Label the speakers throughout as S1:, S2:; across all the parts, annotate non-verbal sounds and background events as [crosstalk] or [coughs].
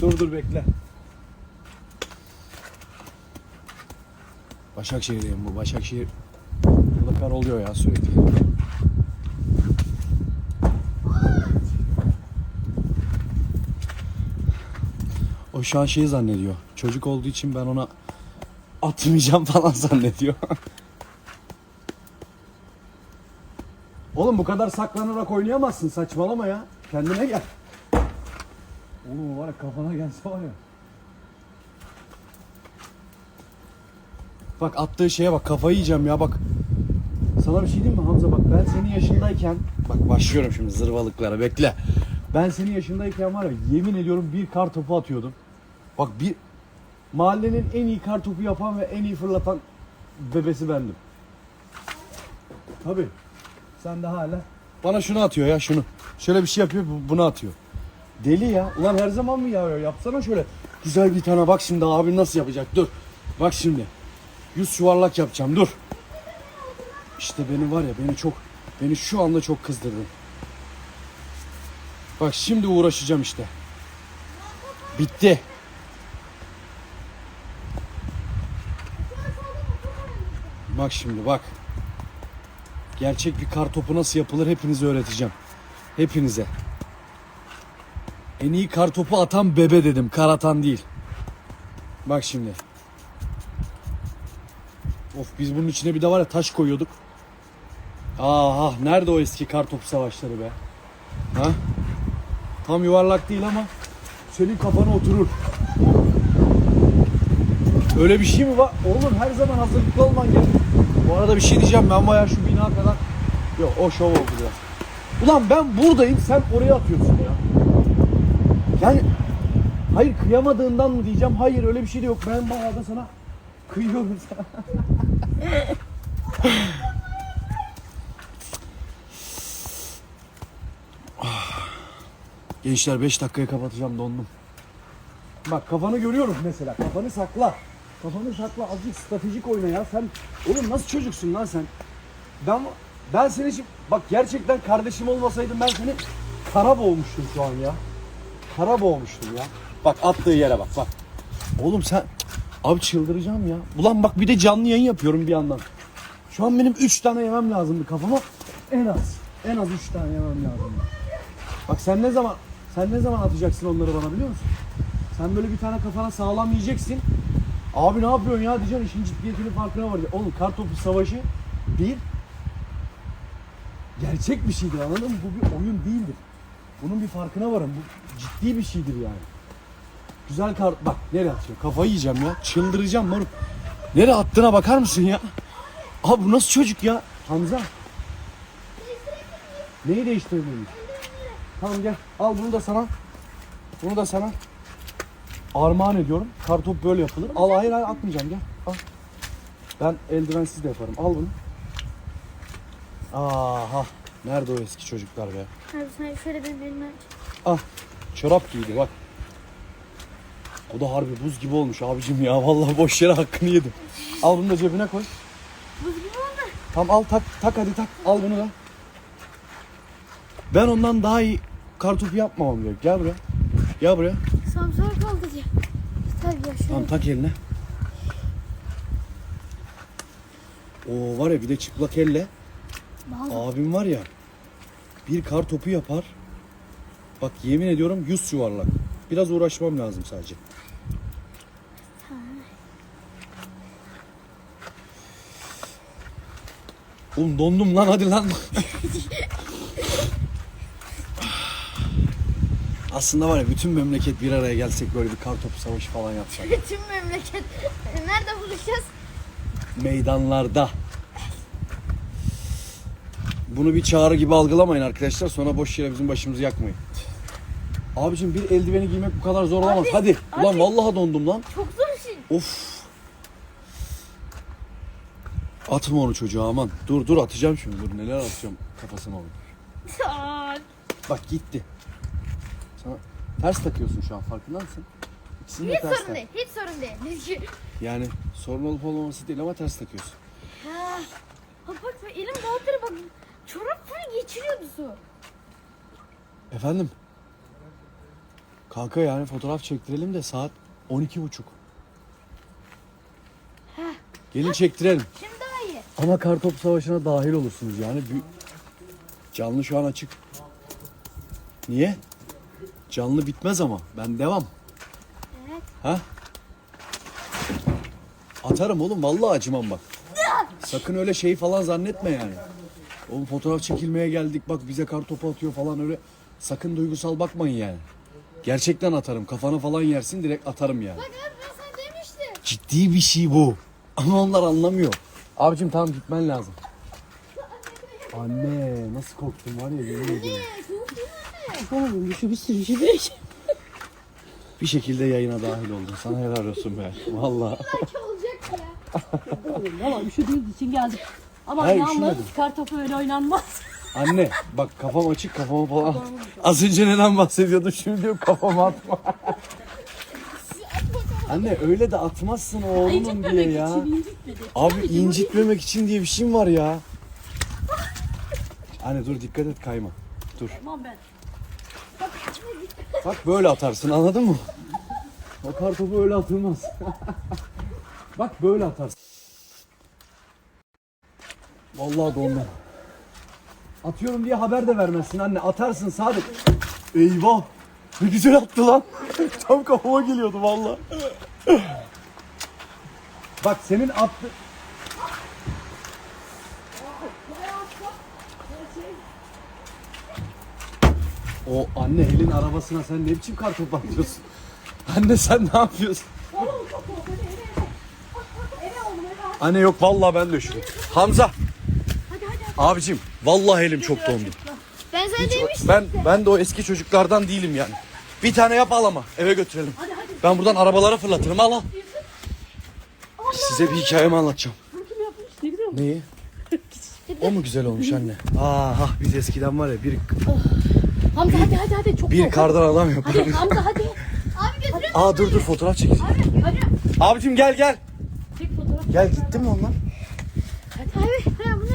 S1: Dur dur bekle. Başakşehir'deyim bu. Başakşehir burada kar oluyor ya sürekli. O şu an şeyi zannediyor. Çocuk olduğu için ben ona atmayacağım [laughs] falan zannediyor. Oğlum bu kadar saklanarak oynayamazsın saçmalama ya. Kendine gel. Oğlum var ya kafana gelse var ya. Bak attığı şeye bak kafayı yiyeceğim ya bak. Sana bir şey diyeyim mi Hamza bak ben senin yaşındayken bak başlıyorum şimdi zırvalıklara bekle. Ben senin yaşındayken var ya yemin ediyorum bir kar topu atıyordum. Bak bir mahallenin en iyi kar topu yapan ve en iyi fırlatan bebesi bendim. Tabii. Sen de hala bana şunu atıyor ya şunu. Şöyle bir şey yapıyor bu- bunu atıyor. Deli ya. Ulan her zaman mı yağıyor? Yapsana şöyle. Güzel bir tane bak şimdi abi nasıl yapacak. Dur. Bak şimdi. Yüz yuvarlak yapacağım. Dur. İşte beni var ya beni çok beni şu anda çok kızdırdın. Bak şimdi uğraşacağım işte. Bitti. Bak şimdi bak. Gerçek bir kar topu nasıl yapılır hepinize öğreteceğim. Hepinize. En iyi kar topu atan bebe dedim. Kar atan değil. Bak şimdi. Of biz bunun içine bir de var ya taş koyuyorduk. Aha nerede o eski kar topu savaşları be? Ha? Tam yuvarlak değil ama senin kafana oturur. Öyle bir şey mi var? Oğlum her zaman hazırlıklı olman gerek. Bu arada bir şey diyeceğim ben bayağı şu bina kadar... Yok o şov oldu biraz. Ulan ben buradayım sen oraya atıyorsun ya. Yani hayır kıyamadığından mı diyeceğim? Hayır öyle bir şey de yok. Ben bayağı da sana [laughs] kıyıyorum sana. Gençler 5 dakikaya kapatacağım dondum. Bak kafanı görüyorum mesela. Kafanı sakla. Kafanı sakla. Azıcık stratejik oyna ya. Sen oğlum nasıl çocuksun lan sen? Ben ben seni şimdi bak gerçekten kardeşim olmasaydım ben seni kara boğmuştum şu an ya. Kara boğmuştum ya. Bak attığı yere bak bak. Oğlum sen abi çıldıracağım ya. Ulan bak bir de canlı yayın yapıyorum bir yandan. Şu an benim 3 tane yemem lazımdı kafama. En az. En az 3 tane yemem lazımdı. Bak sen ne zaman sen ne zaman atacaksın onları bana biliyor musun? Sen böyle bir tane kafana sağlam yiyeceksin. Abi ne yapıyorsun ya diyeceksin işin ciddiyetinin farkına var. Oğlum kartopu savaşı bir gerçek bir şeydir anladın mı? Bu bir oyun değildir. Bunun bir farkına varın. Bu ciddi bir şeydir yani. Güzel kart bak nereye atıyor? Kafayı yiyeceğim ya. Çıldıracağım moruk. Nereye attığına bakar mısın ya? Abi bu nasıl çocuk ya? Hamza. Neyi değiştirebiliriz? Tamam gel. Al bunu da sana. Bunu da sana. Armağan ediyorum. Kartop böyle yapılır. Al hayır hayır atmayacağım gel. Al. Ben eldivensiz de yaparım. Al bunu. Aha. Nerede o eski çocuklar be?
S2: Abi sen şöyle benim elime.
S1: Al. Çorap giydi bak. O da harbi buz gibi olmuş abicim ya. Vallahi boş yere hakkını yedim. Al bunu da cebine koy.
S2: Buz gibi oldu.
S1: Tamam al tak tak hadi tak. Al bunu da. Ben ondan daha iyi kartopu yapmamam gerek. Gel buraya. Gel buraya.
S2: Samsung kaldı diye. Tabii ya şöyle.
S1: Tamam tak eline. O var ya bir de çıplak elle.
S2: Bazı-
S1: Abim var ya bir kar topu yapar. Bak yemin ediyorum yüz yuvarlak. Biraz uğraşmam lazım sadece. Oğlum dondum lan hadi lan. [laughs] Aslında var ya bütün memleket bir araya gelsek böyle bir kar topu savaşı falan yapsak.
S2: Bütün memleket. Nerede buluşacağız?
S1: meydanlarda. Bunu bir çağrı gibi algılamayın arkadaşlar. Sonra boş yere bizim başımızı yakmayın. Abicim bir eldiveni giymek bu kadar zor olamaz.
S2: Abi,
S1: Hadi. Ulan
S2: abi.
S1: vallahi dondum lan.
S2: Çok zor şey.
S1: Of. Atma onu çocuğa aman. Dur dur atacağım şimdi. Dur neler atacağım kafasına onu.
S2: Aa,
S1: Bak gitti. Sana ters takıyorsun şu an farkında mısın? İkisini de
S2: Hiç
S1: ters
S2: sorun
S1: tak.
S2: değil. Hiç sorun değil. [laughs]
S1: Yani sorun olup olmaması değil ama ters takıyorsun.
S2: Ha. Bak ben elim balıkları bak. Çorap full geçiriyordu su.
S1: Efendim? Kanka yani fotoğraf çektirelim de saat 12 buçuk. Gelin çektirelim.
S2: Şimdi daha iyi.
S1: Ama kartopu savaşına dahil olursunuz yani. Bir... Canlı şu an açık. Niye? Canlı bitmez ama. Ben devam.
S2: Evet.
S1: Ha? Atarım oğlum vallahi acımam bak. Sakın öyle şey falan zannetme yani. Oğlum fotoğraf çekilmeye geldik bak bize kar topu atıyor falan öyle. Sakın duygusal bakmayın yani. Gerçekten atarım. Kafana falan yersin direkt atarım yani.
S2: Bak abi ben sana demiştim.
S1: Ciddi bir şey bu. Ama onlar anlamıyor. Abicim tamam gitmen lazım. Anne nasıl korktum var ya yemin ediyorum.
S3: Oğlum şu bir sürü şey bir şey.
S1: Bir şekilde yayına dahil oldun. Sana helal olsun be. Vallahi.
S2: Belki olacak ya.
S3: Valla üşüdüğümüz için geldik. Ama
S1: Hayır,
S3: yalnız
S1: üşümedim.
S3: kar topu öyle oynanmaz. [laughs]
S1: Anne bak kafam açık kafama falan. Az önce neden bahsediyordun şimdi diyorum kafama atma. [laughs] Anne öyle de atmazsın oğlunum diye
S3: İncitmemek
S1: ya.
S3: için incitmedi.
S1: Abi incitmemek için diye bir şey mi var ya? Anne dur dikkat et kayma. Dur.
S3: Tamam ben.
S1: Bak böyle atarsın anladın mı? O kar topu öyle atılmaz. [laughs] Bak böyle atarsın. Vallahi dondum. Atıyorum diye haber de vermezsin anne. Atarsın Sadık. Eyvah. Ne güzel attı lan. [laughs] Tam kafama geliyordu vallahi. Bak senin attı... O anne elin arabasına sen ne biçim kar topu atıyorsun? [laughs] Anne sen ne yapıyorsun? Anne yok vallahi ben de üşüdüm. Hamza. Abicim vallahi elim çok dondu.
S2: Ben sana demiştim.
S1: Ben ben de o eski çocuklardan değilim yani. Bir tane yap al ama eve götürelim. Ben buradan arabalara fırlatırım al al. Size bir hikayemi anlatacağım. Neyi? O mu güzel olmuş anne? Aha biz eskiden var ya bir
S3: Hamza hadi hadi hadi çok
S1: bir kardan adam
S3: Hadi. Hamza hadi. [laughs]
S2: Abi götürün.
S1: Aa dur dur fotoğraf çekeceğim.
S3: Hadi.
S1: Abicim gel gel.
S3: Çek fotoğraf.
S1: Gel gitti mi onlar?
S2: Abi ben bunu.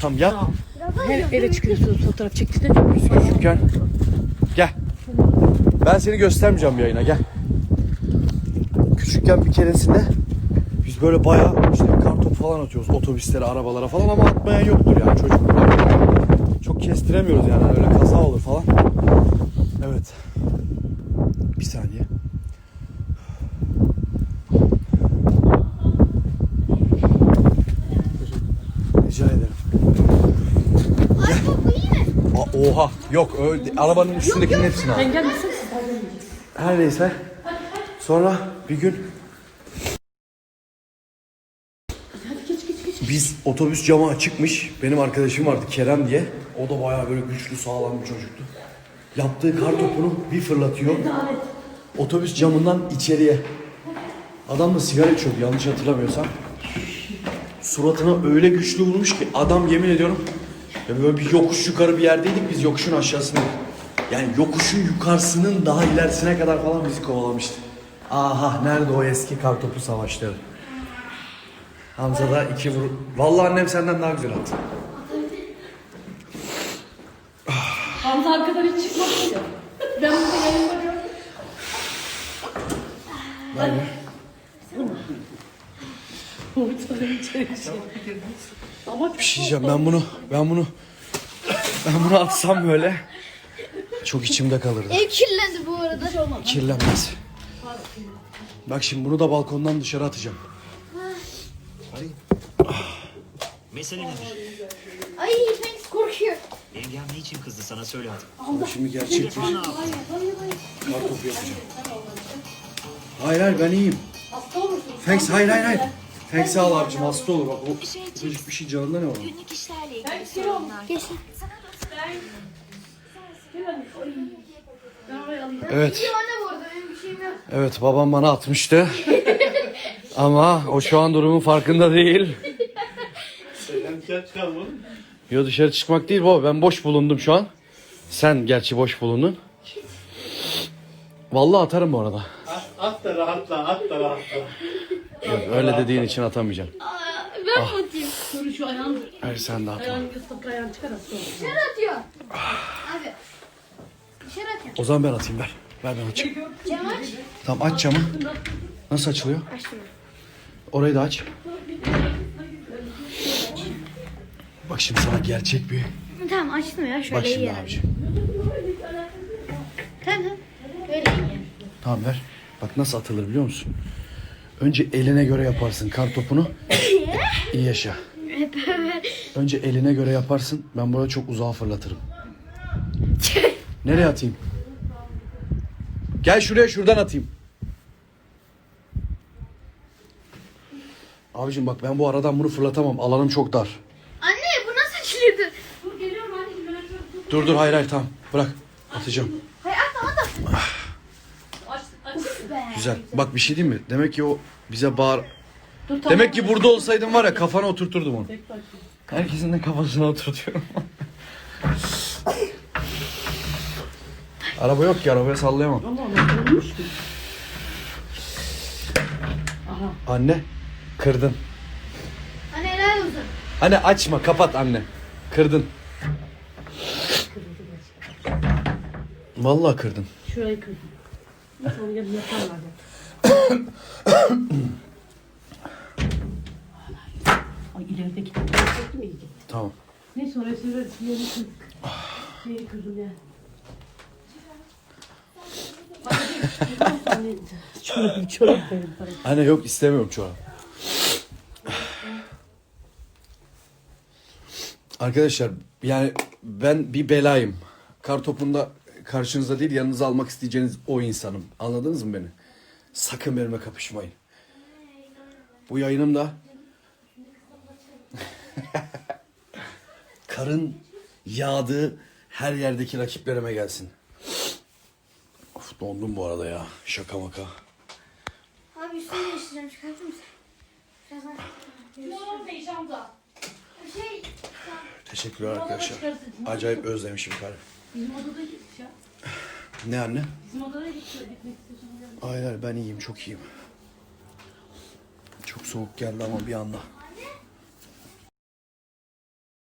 S1: Tamam yap.
S3: Her eve çıkıyorsunuz fotoğraf çekti de.
S1: Biz küçükken. Gel. Ben seni göstermeyeceğim yayına gel. Küçükken bir keresinde biz böyle bayağı işte kar topu falan atıyoruz otobüslere, arabalara falan ama atmayan yoktur yani çocuklar. Çok kestiremiyoruz yani öyle kaza olur falan. Evet. Bir saniye. Rica ederim.
S2: Abi bu iyi mi?
S1: Aa, oha yok öyle arabanın üstündekinin hepsini al.
S3: Engel misin?
S1: Her neyse. Sonra bir gün biz otobüs camı açıkmış. Benim arkadaşım vardı Kerem diye. O da bayağı böyle güçlü sağlam bir çocuktu. Yaptığı kar topunu bir fırlatıyor. Otobüs camından içeriye. Adam da sigara içiyordu yanlış hatırlamıyorsam. Suratına öyle güçlü vurmuş ki adam yemin ediyorum ya böyle bir yokuş yukarı bir yerdeydik biz yokuşun aşağısındaydık. Yani yokuşun yukarısının daha ilerisine kadar falan bizi kovalamıştı. Aha nerede o eski kartopu savaşları? Hamza da iki vur... Vallahi annem senden daha güzel attı.
S3: Hamza arkadan hiç çıkmaz ya. Ben burada yayında gördüm. Ortadan içeri şey. Ama
S1: Bir şey diyeceğim ben bunu ben bunu ben bunu atsam böyle çok içimde kalırdı.
S2: Ev kirlendi bu arada.
S1: Kirlenmez. Bak şimdi bunu da balkondan dışarı atacağım.
S4: Mesele nedir?
S2: Ay ben korkuyor.
S4: Yengem ne için kızdı sana söyle hadi.
S1: Ama şimdi gerçek bir
S4: yaptın?
S1: kartopu yapacağım. Hayır hayır ben iyiyim.
S3: hasta olursun.
S1: Thanks hayır hayır hayır. Thanks sağ ol abicim hasta olur bak o çocuk bir şey canında ne var?
S5: Günlük işlerle ilgili sorunlar.
S1: Evet. Evet babam bana atmıştı. [laughs] Ama o şu an durumun farkında değil. Yo dışarı çıkmak değil baba ben boş bulundum şu an. Sen gerçi boş bulundun. Vallahi atarım bu arada.
S6: At da rahatla, at da rahatla.
S1: Yok, öyle dediğin için atamayacağım.
S2: Aa, ben
S1: Ah.
S2: atayım?
S3: Dur şu ayağını,
S1: Hayır sen de atma.
S3: ayağını ıslak ayağını çıkar olursun.
S2: Dışarı atıyor. Abi. Dışarı atıyor.
S1: O zaman ben atayım ver. Ver ben açayım.
S2: Cam aç.
S1: Tamam aç camı. Nasıl açılıyor?
S2: Açtım.
S1: Orayı da aç. Bak şimdi sana gerçek bir...
S2: Tamam açtım ya şöyle
S1: Bak şimdi
S2: iyi. Tamam tamam. Böyle iyi.
S1: Tamam ver. Bak nasıl atılır biliyor musun? Önce eline göre yaparsın kar topunu. İyi yaşa. Önce eline göre yaparsın. Ben buraya çok uzağa fırlatırım. Nereye atayım? Gel şuraya şuradan atayım. Abicim bak ben bu aradan bunu fırlatamam. Alanım çok dar.
S2: Anne bu nasıl açılıyordu?
S3: Dur geliyorum açıyorum.
S1: Dur dur hayır hayır tamam. Bırak. Atacağım.
S2: Hayır atma atma.
S3: Mı?
S1: Güzel. Bak bir şey diyeyim mi? Demek ki o bize bağır...
S3: Dur tamam.
S1: Demek ki burada olsaydım var ya kafana oturturdum onu. Herkesin de kafasına oturtuyorum. Araba yok ki arabaya sallayamam.
S3: Ama onu olmuştu. Aha.
S1: Anne kırdın.
S2: Anne helal olsun.
S1: Anne açma kapat anne. Kırdın. Vallahi kırdın.
S3: Şurayı kırdım. Yarın yaparlar ya. [coughs] Ay ilerideki de çekti mi iyice?
S1: Tamam.
S3: Neyse oraya süreriz. Yerini kırdık. Neyi kırdım ya? Çorap, çorap verin.
S1: Anne yok istemiyorum çorap. Arkadaşlar yani ben bir belayım. Kar topunda karşınızda değil yanınıza almak isteyeceğiniz o insanım. Anladınız mı beni? Sakın benimle kapışmayın. Bu yayınım da [laughs] karın yağdığı her yerdeki rakiplerime gelsin. Of dondum bu arada ya. Şaka maka.
S2: Abi üstünü değiştireceğim çıkartır mısın? Birazdan.
S3: Tamam değişeceğim daha.
S2: Şey.
S1: Teşekkürler arkadaşlar. Acayip özlemişim karı.
S3: Bizim odada ya.
S1: Ne anne?
S3: Bizim odada. Gitmek.
S1: Hayır hayır ben iyiyim çok iyiyim. Çok soğuk geldi ama bir anda.